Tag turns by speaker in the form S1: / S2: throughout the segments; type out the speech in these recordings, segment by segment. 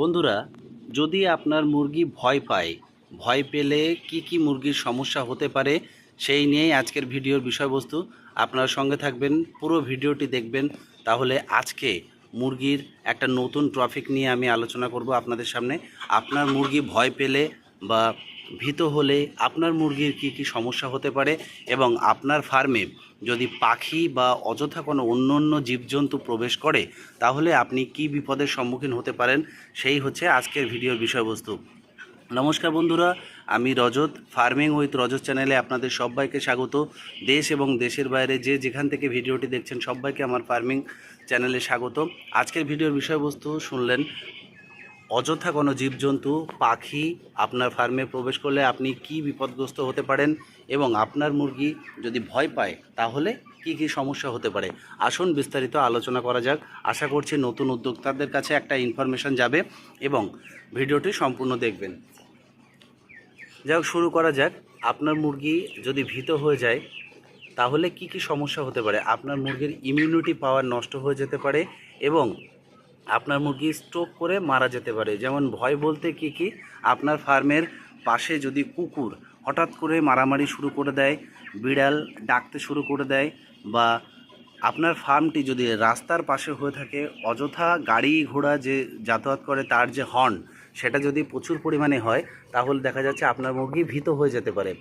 S1: বন্ধুরা, যদি আপনার মুরগি ভয় পায়, ভয় পেলে কি কি মুরগির সমস্যা হতে পারে, সেই নিয়েই আজকের ভিডিওর বিষয়বস্তু। আপনার সঙ্গে থাকবেন, পুরো ভিডিওটি দেখবেন। তাহলে আজকে মুরগির একটা নতুন ট্রফিক নিয়ে আমি আলোচনা করব আপনাদের সামনে। আপনার মুরগি ভয় পেলে বা ভীত হলে আপনার মুরগির কি কি সমস্যা হতে পারে? এবং আপনার ফার্মে যদি পাখি বা অযথা কোনো অন্য অন্য জীবজন্তু প্রবেশ করে, তাহলে আপনি কি বিপদের সম্মুখীন হতে পারেন? সেই হচ্ছে আজকের ভিডিওর বিষয়বস্তু। নমস্কার বন্ধুরা, আমি রজত, ফার্মিং উইথ রজত চ্যানেলে আপনাদের সবাইকে স্বাগত। দেশ এবং দেশের বাইরে যে যেখান থেকে ভিডিওটি দেখছেন, সবাইকে আমার ফার্মিং চ্যানেলে স্বাগত। আজকের ভিডিওর বিষয়বস্তু শুনলেন অযথা কোনো জীবজন্তু পাখি আপনার ফার্মে প্রবেশ করলে আপনি কি বিপদগ্রস্ত হতে পারেন এবং আপনার মুরগি যদি ভয় পায়, তাহলে কি কি সমস্যা হতে পারে? আসুন বিস্তারিত আলোচনা করা যাক। আশা করছি নতুন উদ্যোক্তাদের কাছে একটা ইনফরমেশন যাবে এবং ভিডিওটি সম্পূর্ণ দেখবেন। যাই শুরু করা যাক। আপনার মুরগি যদি ভীত হয়ে যায়, তাহলে কি কি সমস্যা হতে পারে? আপনার মুরগির ইমিউনিটি পাওয়ার নষ্ট হয়ে যেতে পারে এবং আপনার মুরগি স্ট্রোক করে মারা যেতে পারে। যেমন ভয় বলতে কি কি? আপনার ফার্মের পাশে যদি কুকুর হঠাৎ করে মারামারি শুরু করে দেয়, বিড়াল ডাকতে শুরু করে দেয় বা আপনার ফার্মটি যদি রাস্তার পাশে হয়ে থাকে, অযথা গাড়ি ঘোড়া যে যাতায়াত করে তার যে হর্ন, সেটা যদি প্রচুর পরিমাণে হয়, তাহলে দেখা যাচ্ছে আপনার মুরগি ভীত হয়ে যেতে পারে।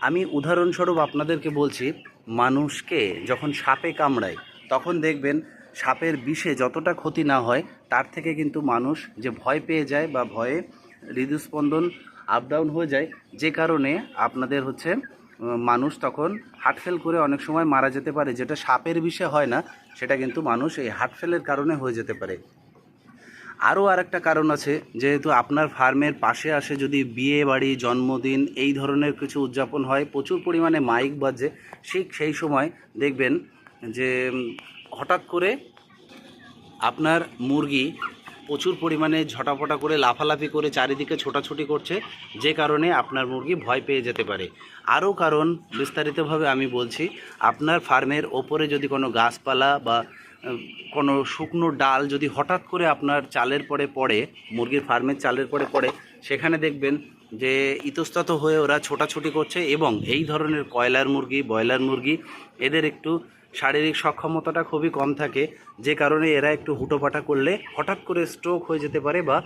S1: আমি উদাহরণস্বরূপ আপনাদেরকে বলছি, মানুষকে যখন সাপে কামড়ায়, তখন দেখবেন সাপের বিষে যতটা ক্ষতি না হয়, তার থেকে কিন্তু মানুষ যে ভয় পেয়ে যায় বা ভয়ে হৃদস্পন্দন আপ ডাউন হয়ে যায়, যে কারণে আপনাদের হচ্ছে মানুষ তখন হার্টফেল করে অনেক সময় মারা যেতে পারে, যেটা সাপের বিষে হয় না, সেটা কিন্তু মানুষ এই হার্টফেলের কারণে হয়ে যেতে পারে। আরও আর একটা কারণ আছে, যেহেতু আপনার ফার্মের পাশে আসে যদি বিয়ে বাড়ি, জন্মদিন, এই ধরনের কিছু উদযাপন হয়, প্রচুর পরিমাণে মাইক বাজে, ঠিক সেই সময় দেখবেন যে হঠাৎ করে আপনার মুরগি প্রচুর পরিমাণে ঝটাপটা করে, লাফালাফি করে চারিদিকে ছোটাছুটি করছে, যে কারণে আপনার মুরগি ভয় পেয়ে যেতে পারে। আরও কারণ বিস্তারিতভাবে আমি বলছি, আপনার ফার্মের ওপরে যদি কোনো গাছপালা বা কোনো শুকনো ডাল যদি হঠাৎ করে আপনার চালের পরে পড়ে, মুরগির ফার্মের চালের পরে পড়ে, সেখানে দেখবেন যে ইতস্তত হয়ে ওরা ছোটাছুটি করছে এবং এই ধরনের কয়লার মুরগি, ব্রয়লার মুরগি, এদের একটু শারীরিক সক্ষমতাটা খুবই কম থাকে, যে কারণে এরা একটু হুটোপাটা করলে হঠাৎ করে স্ট্রোক হয়ে যেতে পারে বা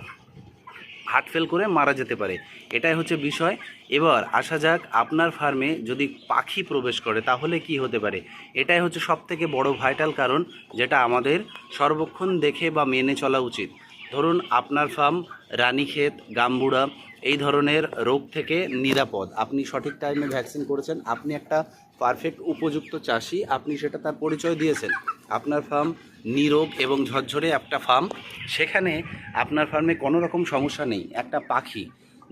S1: হার্ট ফেল করে মারা যেতে পারে। এটাই হচ্ছে বিষয়। এবার আসা যাক আপনার ফার্মে যদি পাখি প্রবেশ করে, তাহলে কি হতে পারে? এটাই হচ্ছে সবথেকে বড় ভাইটাল কারণ, যেটা আমাদের সর্বক্ষণ দেখে বা মেনে চলা উচিত। ধরুন আপনার ফার্ম রানীক্ষেত, গাম্বুড়া, এই ধরনের রোগ থেকে নিরাপদ। আপনি সঠিক টাইমে ভ্যাকসিন করেছেন, আপনি একটা পারফেক্ট উপযুক্ত চাষি, আপনি সেটা তার পরিচয় দিয়েছেন। আপনার ফার্ম নিরোগ এবং ঝরঝরে একটা ফার্ম সেখানে আপনার ফার্মে কোনো রকম সমস্যা নেই। একটা পাখি,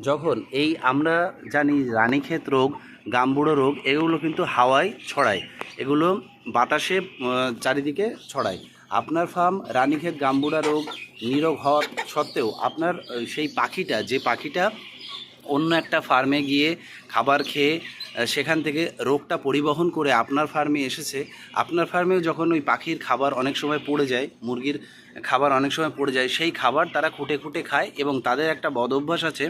S1: যখন এই আমরা জানি রানীক্ষেত রোগ, গাম্বুড়ো রোগ, এগুলো কিন্তু হাওয়ায় ছড়ায়। এগুলো বাতাসে চারিদিকে ছড়ায়। আপনার ফার্ম, রানীক্ষেত, গাম্বুড়া রোগ, নিরোগ হওয়া সত্ত্বেও আপনার সেই পাখিটা, যে পাখিটা অন্য একটা ফার্মে গিয়ে খাবার খেয়ে সেখান থেকে রোগটা পরিবহন করে আপনার ফার্মে এসেছে, আপনার ফার্মেও যখন ওই পাখির খাবার অনেক সময় পড়ে যায়, মুরগির খাবার অনেক সময় পড়ে যায়, সেই খাবার তারা খুঁটে খুঁটে খায় এবং তাদের একটা বদ অভ্যাস আছে,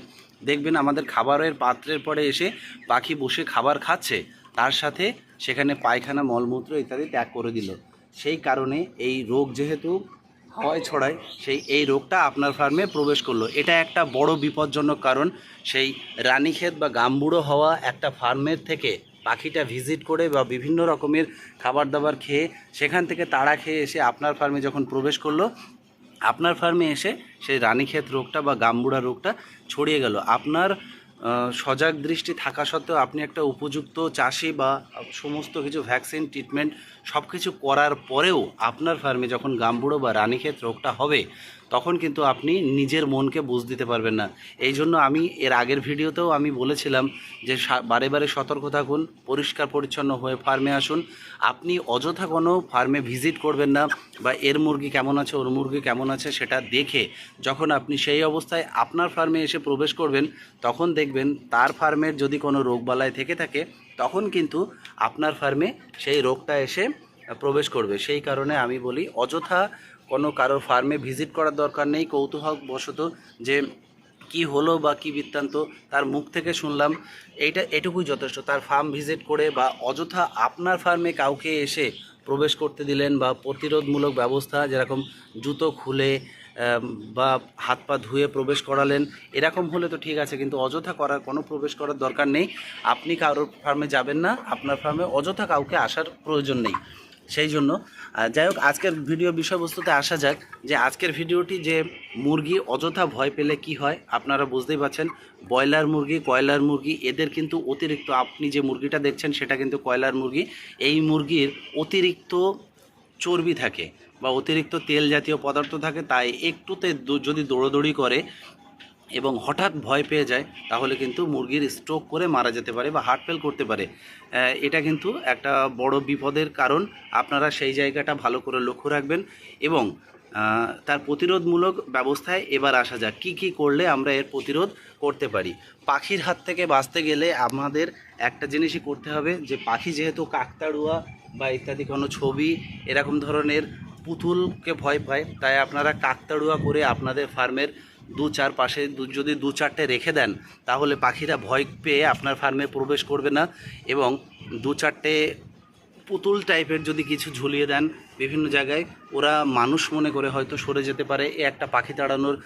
S1: দেখবেন আমাদের খাবারের পাত্রের পরে এসে পাখি বসে খাবার খাচ্ছে, তার সাথে সেখানে পায়খানা, মলমূত্র ইত্যাদি ত্যাগ করে দিল। সেই কারণে এই রোগ যেহেতু হাওয়ায় ছড়ায়, সেই এই রোগটা আপনার ফার্মে প্রবেশ করল। এটা একটা বড় বিপজ্জনক কারণ। সেই রানীক্ষেত বা গাম্বুড়ো হওয়া একটা ফার্মের থেকে পাখিটা ভিজিট করে বা বিভিন্ন রকমের খাবার দাবার খেয়ে সেখান থেকে তাড়া খেয়ে এসে আপনার ফার্মে যখন প্রবেশ করল, আপনার ফার্মে এসে সেই রানীক্ষেত রোগটা বা গাম্বুড়া রোগটা ছড়িয়ে গেল। আপনার সজাগ দৃষ্টি থাকা সত্ত্বেও আপনি একটা উপযুক্ত চাষি বা সমস্ত কিছু ভ্যাকসিন ট্রিটমেন্ট সব কিছু করার পরেও আপনার ফার্মে যখন গাম্বুড়ো বা রানীক্ষেত রোগটা হবে তখন কিন্তু আপনি নিজের মনকে বুঝ দিতে পারবেন না। এই জন্য আমি এর আগের ভিডিওতেও আমি বলেছিলাম যে বারে বারে সতর্ক থাকুন, পরিষ্কার পরিচ্ছন্ন হয়ে ফার্মে আসুন। আপনি অযথা কোনো ফার্মে ভিজিট করবেন না বা এর মুরগি কেমন আছে, ওর মুরগি কেমন আছে সেটা দেখে যখন আপনি সেই অবস্থায় আপনার ফার্মে এসে প্রবেশ করবেন, তখন দেখবেন তার ফার্মের যদি কোনো রোগবালাই থেকে থাকে, তখন কিন্তু আপনার ফার্মে সেই রোগটা এসে প্রবেশ করবে। সেই কারণে আমি বলি, অযথা কোনো কারোর ফার্মে ভিজিট করার দরকার নেই। কৌতূহল বশত যে কি হলো বা কি বৃত্তান্ত তার মুখ থেকে শুনলাম। এইটা, এটুকুই যথেষ্ট। তার ফার্ম ভিজিট করে বা অযথা আপনার ফার্মে কাউকে এসে প্রবেশ করতে দিলেন বা প্রতিরোধমূলক ব্যবস্থা যেরকম জুতো খুলে বা হাত পা ধুয়ে প্রবেশ করালেন, এরকম হলে তো ঠিক আছে, কিন্তু অযথা করার, কোনো প্রবেশ করার দরকার নেই। আপনি কারোর ফার্মে যাবেন না, আপনার ফার্মে অযথা কাউকে আসার প্রয়োজন নেই। সেই জন্য যাই হোক, আজকের ভিডিও বিষয়বস্তুতে আসা যাক যে আজকের ভিডিওটি যে মুরগি অযথা ভয় পেলে কি হয়, আপনারা বুঝতেই পারছেন। ব্রয়লার মুরগি, কয়লার মুরগি, এদের কিন্তু অতিরিক্ত, আপনি যে মুরগিটা দেখছেন সেটা কিন্তু কয়লার মুরগি। এই মুরগির অতিরিক্ত চর্বি থাকে বা অতিরিক্ত তেল জাতীয় পদার্থ থাকে, তাই একটুতে যদি দৌড়োদৌড়ি করে এবং হঠাৎ ভয় পেয়ে যায়, তাহলে কিন্তু মুরগির স্ট্রোক করে মারা যেতে পারে বা হার্ট ফেল করতে পারে। এটা কিন্তু একটা বড় বিপদের কারণ। আপনারা সেই জায়গাটা ভালো করে লক্ষ্য রাখবেন এবং তার প্রতিরোধমূলক ব্যবস্থায় এবার আসা যাক, কী কী করলে আমরা এর প্রতিরোধ করতে পারি। পাখির হাত থেকে বাঁচতে গেলে আমাদের একটা জিনিসই করতে হবে যে, পাখি যেহেতু কাকতাড়ুয়া বা ইত্যাদি কোনো ছবি এরকম ধরনের পুতুলকে ভয় পায়, তাই আপনারা কাকতাড়ুয়া করে আপনাদের ফার্মের দু চার পাশে যদি দু চারটে রেখে দেন, তাহলে পাখিরা ভয় পেয়ে আপনার ফার্মে প্রবেশ করবে না এবং দু চারটে পুতুল টাইপের যদি কিছু ঝুলিয়ে দেন বিভিন্ন জায়গায়, ওরা মানুষ মনে করে হয়তো সরে যেতে পারে। এ একটা পাখি তাড়ানোর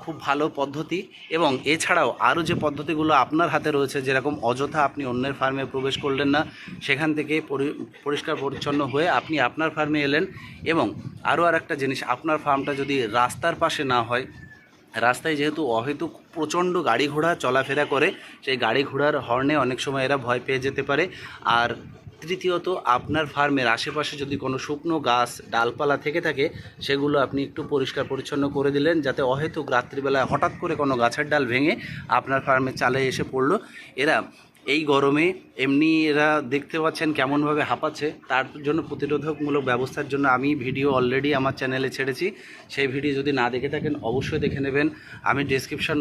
S1: খুব ভালো পদ্ধতি এবং এছাড়াও আরও যে পদ্ধতিগুলো আপনার হাতে রয়েছে, যেরকম অযথা আপনি অন্যের ফার্মে প্রবেশ করলেন না, সেখান থেকে পরি- পরিষ্কার পরিচ্ছন্ন হয়ে আপনি আপনার ফার্মে এলেন এবং আরও আর একটা জিনিস, আপনার ফার্মটা যদি রাস্তার পাশে না হয়, রাস্তায় যেহেতু অহেতুক প্রচণ্ড গাড়ি ঘোড়া চলাফেরা করে, সেই গাড়ি ঘোড়ার হর্নে অনেক সময় এরা ভয় পেয়ে যেতে পারে। আর তৃতীয়ত, আপনার ফার্মের আশেপাশে যদি কোনো শুকনো গাছ, ডালপালা থেকে থাকে, সেগুলো আপনি একটু পরিষ্কার পরিচ্ছন্ন করে দিলেন, যাতে অহেতুক রাত্রিবেলায় হঠাৎ করে কোনো গাছের ডাল ভেঙে আপনার ফার্মে চালে এসে পড়ল। এরা এই গরমে এমনি এরা দেখতে পাচ্ছেন কেমনভাবে হাঁপাচ্ছে। তার জন্য প্রতিরোধকমূলক ব্যবস্থার জন্য আমি ভিডিও অলরেডি আমার চ্যানেলে ছেড়েছি। সেই ভিডিও যদি না দেখে থাকেন, অবশ্যই দেখে নেবেন। আমি ডিসক্রিপশন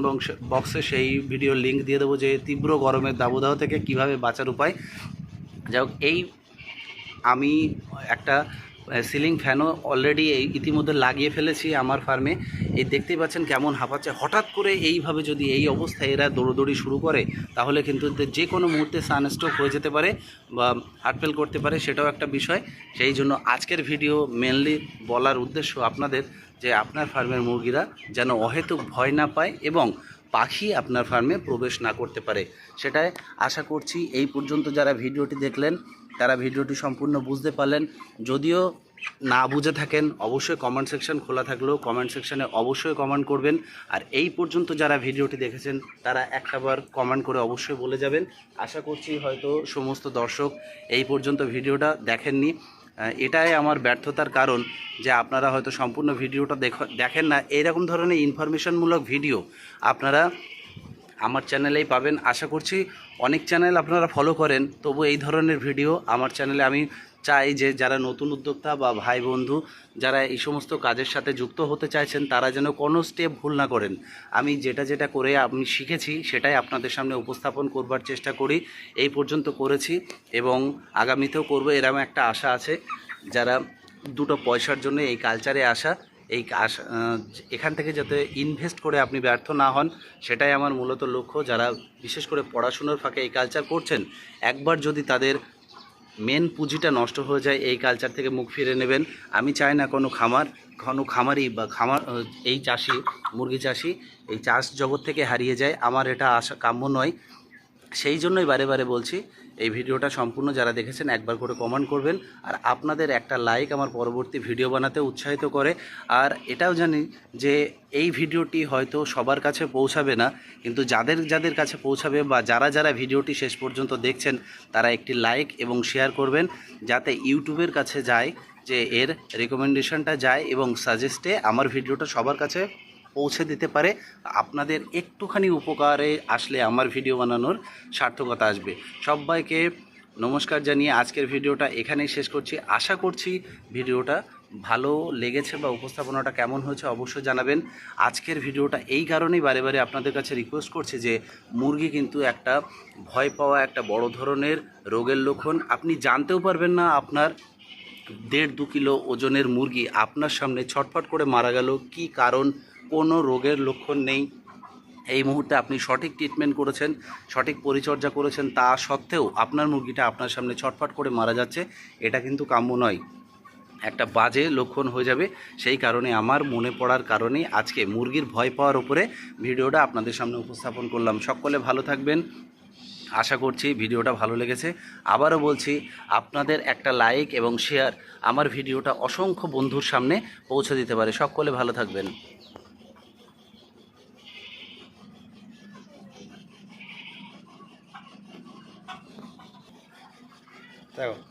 S1: বক্সে সেই ভিডিও লিঙ্ক দিয়ে দেবো যে, তীব্র গরমের দাবদাহ থেকে কীভাবে বাঁচার উপায়। যাই হোক, এই আমি একটা সিলিং ফ্যানও অলরেডি ইতিমধ্যে লাগিয়ে ফেলেছি আমার ফার্মে এই দেখতেই পাচ্ছেন কেমন হাঁপাচ্ছে। হঠাৎ করে এইভাবে যদি এই অবস্থায় এরা দৌড়োদৌড়ি শুরু করে, তাহলে কিন্তু যে কোনো মুহূর্তে সানস্ট্রোক হয়ে যেতে পারে বা হার্টফেল করতে পারে, সেটাও একটা বিষয়। সেই জন্য আজকের ভিডিও মেনলি বলার উদ্দেশ্য আপনাদের যে, আপনার ফার্মের মুরগিরা যেন অহেতুক ভয় না পায় এবং পাখি আপনার ফার্মে প্রবেশ না করতে পারে। সেটাই আশা করছি এই পর্যন্ত যারা ভিডিওটি দেখলেন, তারা ভিডিওটি সম্পূর্ণ বুঝতে পারলেন। যদিও না বুঝে থাকেন, অবশ্যই কমেন্ট সেকশন খোলা থাকলেও কমেন্ট সেকশনে অবশ্যই কমেন্ট করবেন। আর এই পর্যন্ত যারা ভিডিওটি দেখেছেন, তারা একটাবার কমেন্ট করে অবশ্যই বলে যাবেন। আশা করছি হয়তো সমস্ত দর্শক এই পর্যন্ত ভিডিওটা দেখেননি। এটাই আমার ব্যর্থতার কারণ যে আপনারা হয়তো সম্পূর্ণ ভিডিওটা দেখ- দেখেন না। এরকম ধরনের ইনফরমেশনমূলক ভিডিও আপনারা আমার চ্যানেলেই পাবেন। আশা করছি অনেক চ্যানেল আপনারা ফলো করেন। তবু এই ধরনের ভিডিও আমার চ্যানেলে আমি চাই যে যারা নতুন উদ্যোক্তা বা ভাই বন্ধু যারা এই সমস্ত কাজের সাথে যুক্ত হতে চাইছেন, তারা যেন কোনো স্টেপ ভুল না করেন। আমি যেটা যেটা করে আমি শিখেছি, সেটাই আপনাদের সামনে উপস্থাপন করবার চেষ্টা করি। এই পর্যন্ত করেছি এবং আগামীতেও করব এরকম একটা আশা আছে। যারা দুটো পয়সার জন্য এই কালচারে আসা, এই এখান থেকে যাতে ইনভেস্ট করে আপনি ব্যর্থ না হন, সেটাই আমার মূলত লক্ষ্য। যারা বিশেষ করে পড়াশুনোর ফাঁকে এই কালচার করছেন, একবার যদি তাদের মেন পুঁজিটা নষ্ট হয়ে যায়, এই কালচার থেকে মুখ ফিরে নেবেন। আমি চাই না কোনো খামার, কোনো খামারি বা খামার এই চাষি, মুরগি চাষি, এই চাষ জগৎ থেকে হারিয়ে যায়। আমার এটা আশা কাম্য নয়। সেই জন্যই বারে বারে বলছি, এই ভিডিওটা সম্পূর্ণ যারা দেখেছেন একবার করে কমেন্ট করবেন, আর আপনাদের একটা লাইক আমার পরবর্তী ভিডিও বানাতে উৎসাহিত করে। আর এটাও জানি যে এই ভিডিওটি হয়তো সবার কাছে পৌঁছাবে না, কিন্তু যাদের যাদের কাছে পৌঁছাবে বা যারা যারা ভিডিওটি শেষ পর্যন্ত দেখছেন, তারা একটি লাইক এবং শেয়ার করবেন, যাতে ইউটিউবের কাছে যায়, যে এর রেকমেন্ডেশনটা যায় এবং সাজেস্টে আমার ভিডিওটা সবার কাছে পৌঁছে দিতে পারে। আপনাদের একটুখানি উপকারে আসলে আমার ভিডিও বানানোর সার্থকতা আসবে। সবাইকে নমস্কার জানিয়ে আজকের ভিডিওটা এখানেই শেষ করছি। আশা করছি ভিডিওটা ভালো লেগেছে বা উপস্থাপনাটা কেমন হয়েছে অবশ্যই জানাবেন। আজকের ভিডিওটা এই কারণেই বারে বারে আপনাদের কাছে রিকোয়েস্ট করছি যে, মুরগি কিন্তু একটা ভয় পাওয়া একটা বড় ধরনের রোগের লক্ষণ। আপনি জানতেও পারবেন না আপনার দেড় দু কিলো ওজনের মুরগি আপনার সামনে ছটফট করে মারা গেল। কি কারণ কোনো রোগের লক্ষণ নেই। এই মুহূর্তে আপনি সঠিক ট্রিটমেন্ট করেছেন, সঠিক পরিচর্যা করেছেন, তা সত্ত্বেও আপনার মুরগিটা আপনার সামনে ছটফট করে মারা যাচ্ছে, এটা কিন্তু কাম্য নয়। একটা বাজে লক্ষণ হয়ে যাবে, সেই কারণে আমার মনে পড়ার কারণেই আজকে মুরগির ভয় পাওয়ার উপরে ভিডিওটা আপনাদের সামনে উপস্থাপন করলাম। সকলে ভালো থাকবেন। আশা করছি ভিডিওটা ভালো লেগেছে। আবারও বলছি, আপনাদের একটা লাইক এবং শেয়ার আমার ভিডিওটা অসংখ্য বন্ধুর সামনে পৌঁছে দিতে পারে। সকলে ভালো থাকবেন। দেখো